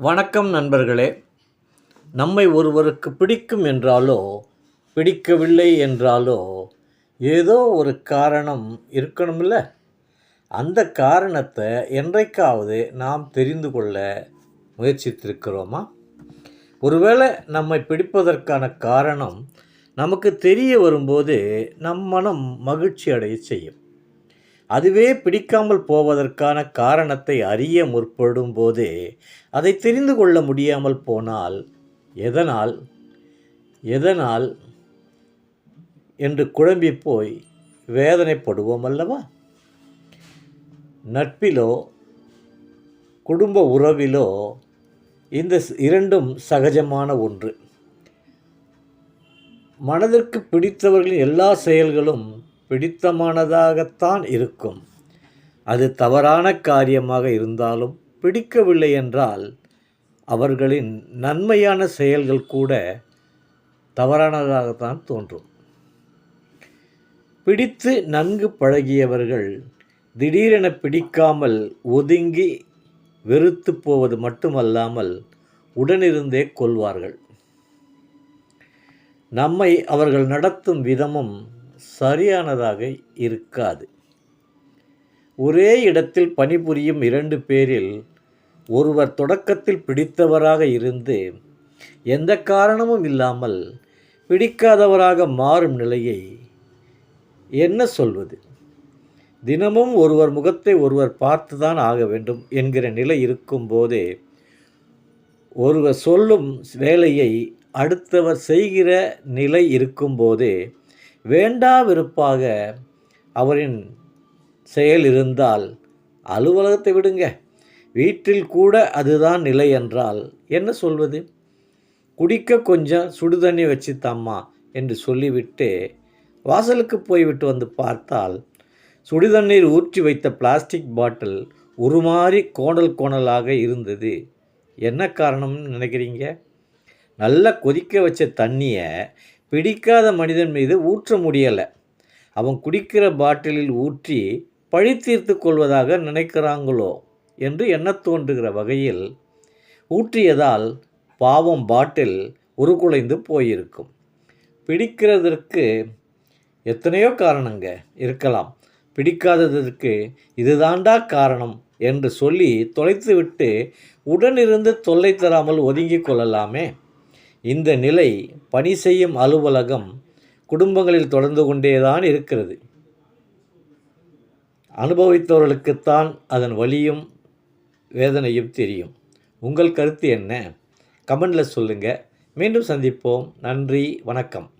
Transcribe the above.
வணக்கம் நண்பர்களே. நம்மை ஒருவருக்கு பிடிக்கும் என்றாலோ பிடிக்கவில்லை என்றாலோ ஏதோ ஒரு காரணம் இருக்கணும்ல? அந்த காரணத்தை என்றைக்காவது நாம் தெரிந்து கொள்ள முயற்சித்திருக்கிறோமா? ஒருவேளை நம்மை பிடிப்பதற்கான காரணம் நமக்கு தெரிய வரும்போது நம் மனம் மகிழ்ச்சி அடைய செய்யும். அதுவே பிடிக்காமல் போவதற்கான காரணத்தை அறிய முற்படும் போதே அதை தெரிந்து கொள்ள முடியாமல் போனால் எதனால்? எதனால்? என்று குழம்பி போய் வேதனைப்படுவோம் அல்லவா? நட்பிலோ குடும்ப உறவிலோ இந்த இரண்டும் சகஜமான ஒன்று. மனதிற்கு பிடித்தவர்களின் எல்லா செயல்களும் பிடித்தமானதாகத்தான் இருக்கும். அது தவறான காரியமாக இருந்தாலும் பிடிக்கவில்லை என்றால் அவர்களின் நன்மையான செயல்கள் கூட தவறானதாகத்தான் தோன்றும். பிடித்து நன்கு பழகியவர்கள் திடீரென பிடிக்காமல் ஒதுங்கி வெறுத்து போவது மட்டுமல்லாமல் உடனிருந்தே கொள்வார்கள். நம்மை அவர்கள் நடத்தும் விதமும் சரியானதாக இருக்காது. ஒரே இடத்தில் பணிபுரியும் இரண்டு பேரில் ஒருவர் தொடக்கத்தில் பிடித்தவராக இருந்து எந்த காரணமும் இல்லாமல் பிடிக்காதவராக மாறும் நிலையை என்ன சொல்வது? தினமும் ஒருவர் முகத்தை ஒருவர் பார்த்துதான் ஆக வேண்டும் என்கிற நிலை இருக்கும்போதே ஒருவர் சொல்லும் வேலையை அடுத்தவர் செய்கிற நிலை இருக்கும்போதே வேண்டா வெறுப்பாக அவரின் செயல் இருந்தால் அலுவலகத்தை விடுங்க. வீட்டில் கூட அதுதான் நிலை என்றால் என்ன சொல்வது? குடிக்க கொஞ்சம் சுடுதண்ணி வச்சு தாம்மா என்று சொல்லிவிட்டு வாசலுக்கு போய்விட்டு வந்து பார்த்தால் சுடுதண்ணீர் ஊற்றி வைத்த பிளாஸ்டிக் பாட்டில் உருமாறி கோணல் கோணலாக இருந்தது. என்ன காரணம்னு நினைக்கிறீங்க? நல்லா கொதிக்க வச்ச தண்ணியை பிடிக்காத மனிதன் மீது ஊற்ற முடியலை. அவன் குடிக்கிற பாட்டிலில் ஊற்றி பழி தீர்த்து கொள்வதாக நினைக்கிறாங்களோ என்று எண்ணத் தோன்றுகிற வகையில் ஊற்றியதால் பாவம் பாட்டில் உருக்குலைந்து போயிருக்கும். பிடிக்கிறதற்கு எத்தனையோ காரணங்க இருக்கலாம். பிடிக்காததற்கு இதுதாண்டா காரணம் என்று சொல்லி தொலைத்துவிட்டு உடனிருந்து தொல்லை தராமல் ஒதுங்கிக் கொள்ளலாமே. இந்த நிலை பணி செய்யும் அலுவலகம் குடும்பங்களில் தொடர்ந்து கொண்டேதான் இருக்கிறது. அனுபவித்தவர்களுக்குத்தான் அதன் வலியும் வேதனையும் தெரியும். உங்கள் கருத்து என்ன? கமெண்டில் சொல்லுங்கள் மீண்டும் சந்திப்போம். நன்றி. வணக்கம்.